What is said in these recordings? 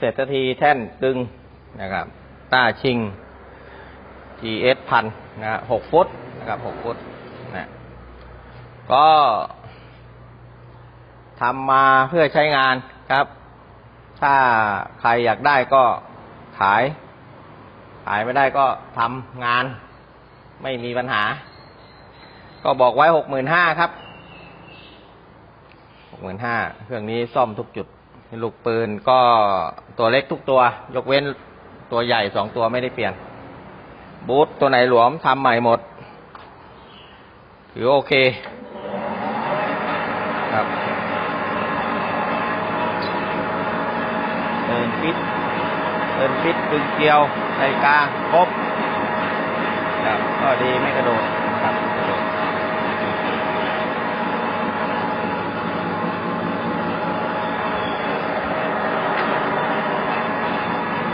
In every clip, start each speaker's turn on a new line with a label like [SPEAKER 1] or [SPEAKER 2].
[SPEAKER 1] เสร็จสักทีแท่นกึงนะครับต้าชิง GS พันนะฮะหกฟุตนะครับหกฟุตนะก็ทำมาเพื่อใช้งานครับ ถ้าใครอยากได้ก็ขาย ขายไม่ได้ก็ทำงาน ไม่มีปัญหา ก็บอกไว้หกหมื่นห้าครับหกหมื่นห้าเครื่องนี้ซ่อมทุกจุด ลูกปืนก็ตัวเล็กทุกตัว ยกเว้นตัวใหญ่สองตัวไม่ได้เปลี่ยน บูทตัวไหนหลวมทำใหม่หมดถือโอเคครับเดินฟิตเดินฟิตดึงเกลียวใส่กลางครบครับก็ดีไม่กระโดดครับไม่กระโดด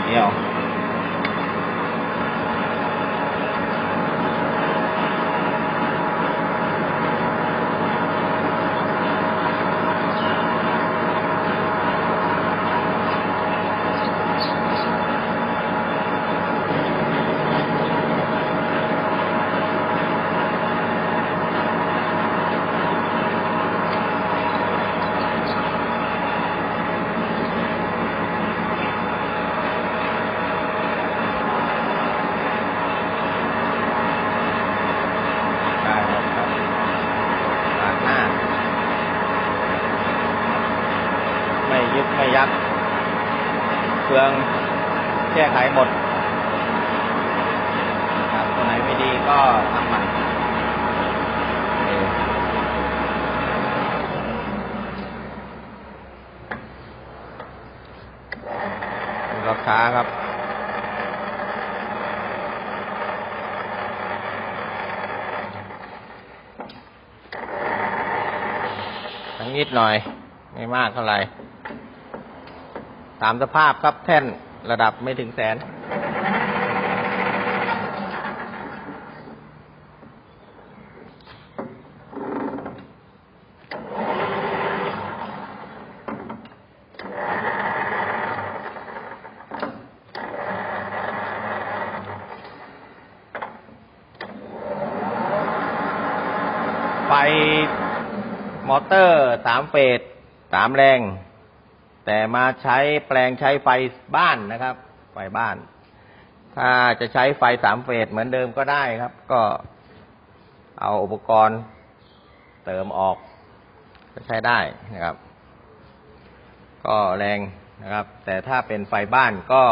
[SPEAKER 1] เดี่ยว ได้ครับครับปาดหน้า ไม่ ยึดไม่ยัดเครื่องแก้ไขหมดครับตัวไหนไม่ดีก็ทำใหม่โอคดูราคาครับทั้งนิดหน่อย ไม่มากเท่าไหร่ ตามสภาพครับแท่นระดับไม่ถึงแสน ไฟมอเตอร์สามเฟสสามแรง แต่มาใช้แปลงใช้ไฟบ้านนะครับ ไฟบ้าน ถ้าจะใช้ไฟสามเฟสเหมือนเดิมก็ได้ครับ ก็เอาอุปกรณ์เติมออกก็ใช้ได้นะครับ ก็แรงนะครับ แต่ถ้าเป็นไฟบ้านก็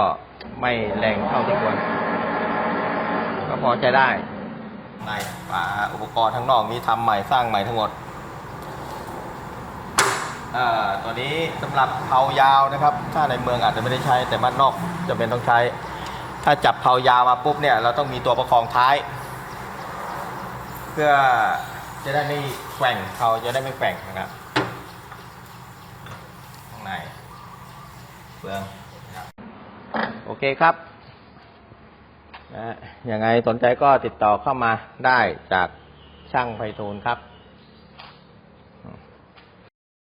[SPEAKER 1] ไม่แรงเท่าที่ควร ก็พอใช้ได้ในฝาอุปกรณ์ทั้งนอกนี้ทำใหม่สร้างใหม่ทั้งหมด อ่าตัวนี้สำหรับเผายาวนะครับ ถ้าในเมืองอาจจะไม่ได้ใช้แต่บ้านนอกจะเป็นต้องใช้ ถ้าจับเผายาวมาปุ๊บเนี่ยเราต้องมีตัวประคองท้าย เพื่อจะได้ไม่แกว่งเขาจะได้ไม่แกว่งนะครับข้างในเฟืองโอเคครับนะยังไงสนใจก็ติดต่อเข้ามาได้จากช่างไพฑูรย์ครับ